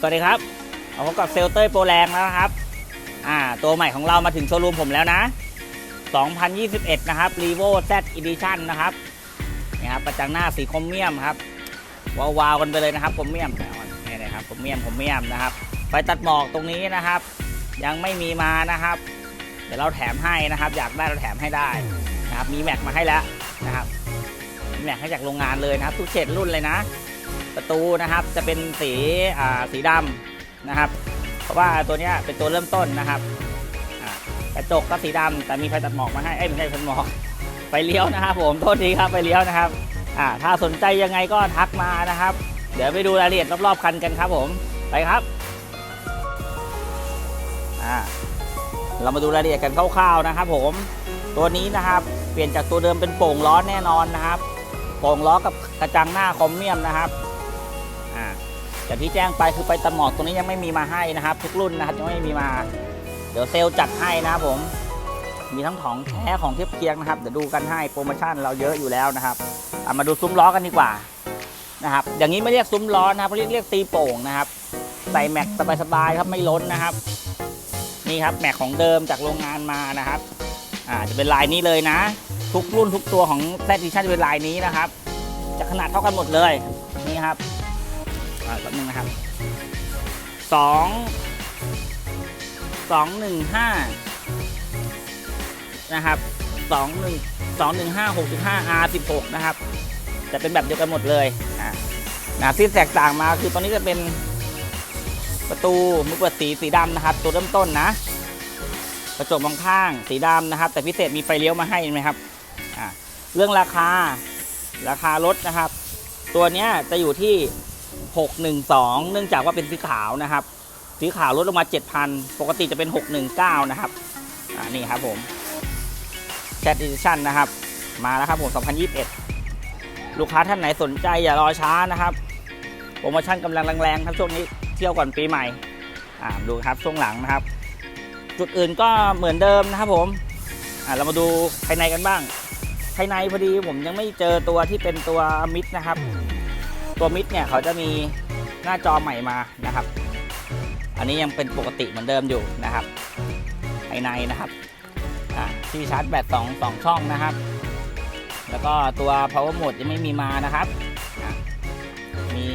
สวัสดีครับเอาพบกับเซลเตอร์โปรแรงแล้วนะครับ อ่า ตัวใหม่ของเรามาถึงโชว์รูมผมแล้วนะ 2021 นะครับ r e v o Z Edition นะครับ นี่ครับ ประจังหน้าสีคมเมียมครับ วาวๆกันไปเลยนะครับคมเมียมนี่นะครับคมเมียมคมเมียมนะครับ ไฟตัดหมอกตรงนี้นะครับ ยังไม่มีมานะครับ เดี๋ยวเราแถมให้นะครับ อยากได้เราแถมให้ได้นะครับ มีแม็กมาให้แล้วนะครับ มีแม็กให้จากโรงงานเลยนะครับ ทุกเฉดรุ่นเลยนะ ประตูนะครับจะเป็นสีอ่าสีดำนะครับ เพราะว่าตัวนี้เป็นตัวเริ่มต้นนะครับกระจกก็สีดำแต่มีไฟตัดหมอกมาให้เอ้ไม่ใช่ไฟตัดหมอกไฟเลี้ยวนะครับผมโทษทีครับไฟเลี้ยวนะครับอ่าถ้าสนใจยังไงก็ทักมานะครับ เดี๋ยวไปดูรายละเอียดรอบๆคันกันครับผมไปครับอ่าเรามาดูรายละเอียดกันคร่าวๆนะครับ ผมตัวนี้นะครับ เปลี่ยนจากตัวเดิมเป็นโป่งล้อแน่นอนนะครับ โป่งล้อกับกระจังหน้าคอมเมียมนะครับ อย่างที่แจ้งไปคือไฟตัดหมอกตรงนี้ยังไม่มีมาให้นะครับ ทุกรุ่นนะครับยังไม่มีมา เดี๋ยวเซลล์จัดให้นะครับผม มีทั้งของแท้ของเทียบเคียงนะครับเดี๋ยวดูกันให้โปรโมชั่นเราเยอะอยู่แล้วนะครับมาดูซุ้มล้อกันดีกว่านะครับ อย่างนี้ไม่เรียกซุ้มล้อนะครับเรียกเรียกตีโป่งนะครับ ใส่แม็กสบายๆครับไม่ล้นนะครับ นี่ครับแม็กของเดิมจากโรงงานมานะครับอ่าจะเป็นลายนี้เลยนะ ทุกรุ่นทุกตัวของแซดิชั่นจะเป็นลายนี้นะครับ จะขนาดเท่ากันหมดเลยนี่ครับ แป๊บนึงนะครับสองสองหนึ่งห้านะครับสองหนึ่งสองหนึ่งห้าหกสิบห้า R สิบหกนะครับ จะเป็นแบบเดียวกันหมดเลยอ่านะที่แตกต่างมาคือตอนนี้จะเป็นประตูมือเปิดสีสีดำนะครับ ตัวเริ่มต้นนะ กระจกมองข้างสีดำนะครับ แต่พิเศษมีไฟเลี้ยวมาให้ไหมครับอ่าเรื่องราคาราคารถนะครับ ตัวเนี้ยจะอยู่ที่ 612 เนื่องจากว่าเป็นสีขาวนะครับ สีขาวลดลงมา 7,000 ปกติจะเป็น 619 นะครับอ่านี่ครับผมแคดดิชั่นนะครับ มาแล้วครับผม 2021 ลูกค้าท่านไหนสนใจอย่ารอช้านะครับ โปรโมชั่นกำลังแรงๆครับช่วงนี้เที่ยวก่อนปีใหม่อ่าดูครับช่วงหลังนะครับ จุดอื่นก็เหมือนเดิมนะครับผมอ่าเรามาดูภายในกันบ้าง ภายในพอดีผมยังไม่เจอตัวที่เป็นตัวมิดนะครับ ตัวมิดเนี่ยเขาจะมีหน้าจอใหม่มานะครับ อันนี้ยังเป็นปกติเหมือนเดิมอยู่นะครับภายในนะครับที่ชาร์จแบตสองสองช่องนะครับ แล้วก็ตัว power mode ยังไม่มีมานะครับ มี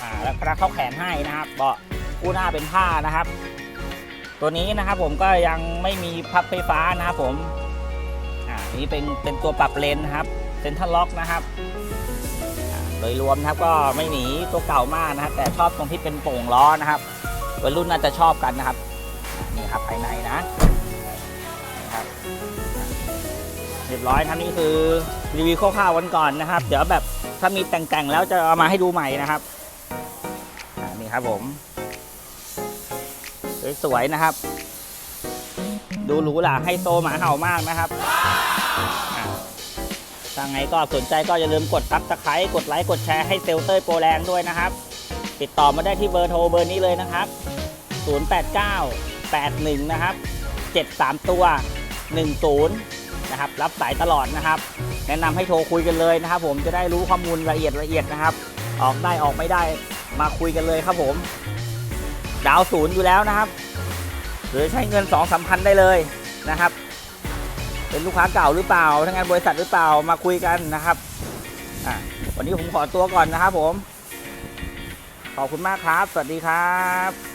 อ่าแล้วกระเข้าแขนให้นะครับเบาะคู่หน้าเป็นผ้านะครับ ตัวนี้นะครับผมก็ยังไม่มีพับไฟฟ้านะครับผม อ่าอันนี้เป็นเป็นตัวปรับเลนนะครับเซ็นทรัลล็อกนะครับ ดยรวมนะครับก็ไม่หนีตัวเก่ามากนะครับแต่ชอบตรงที่เป็นโป่งล้อนะครับวัยรุ่นน่าจะชอบกันนะครับนี่ครับภายในนะครับเรียบร้อยท่านนี้คือรีวิวคร่าวๆวันก่อนนะครับ เดี๋ยวแบบถ้ามีแต่งๆแล้วจะเอามาให้ดูใหม่นะครับนี่ครับผมสวยๆนะครับ ดูหรูหราให้โตหมาเห่ามากนะครับ ถ้าไงก็สนใจก็อย่าลืมกดซับสไครต์กดไลค์กดแชร์ให้เซลเตอร์โปรแรงด้วยนะครับ ติดต่อมาได้ที่เบอร์โทรเบอร์นี้เลยนะครับ 089 81 นะครับ 73 ตัว 10 นะครับ รับสายตลอดนะครับ แนะนำให้โทรคุยกันเลยนะครับ ผมจะได้รู้ข้อมูลละเอียดละเอียดนะครับ ออกได้ออกไม่ได้มาคุยกันเลยครับผม ดาวศูนย์อยู่แล้วนะครับ หรือใช้เงิน2 3 0 0 0ได้เลยนะครับ เป็นลูกค้าเก่าหรือเปล่าทำงานบริษัทหรือเปล่ามาคุยกันนะครับอะวันนี้ผมขอตัวก่อนนะครับผม ขอบคุณมากครับ สวัสดีครับ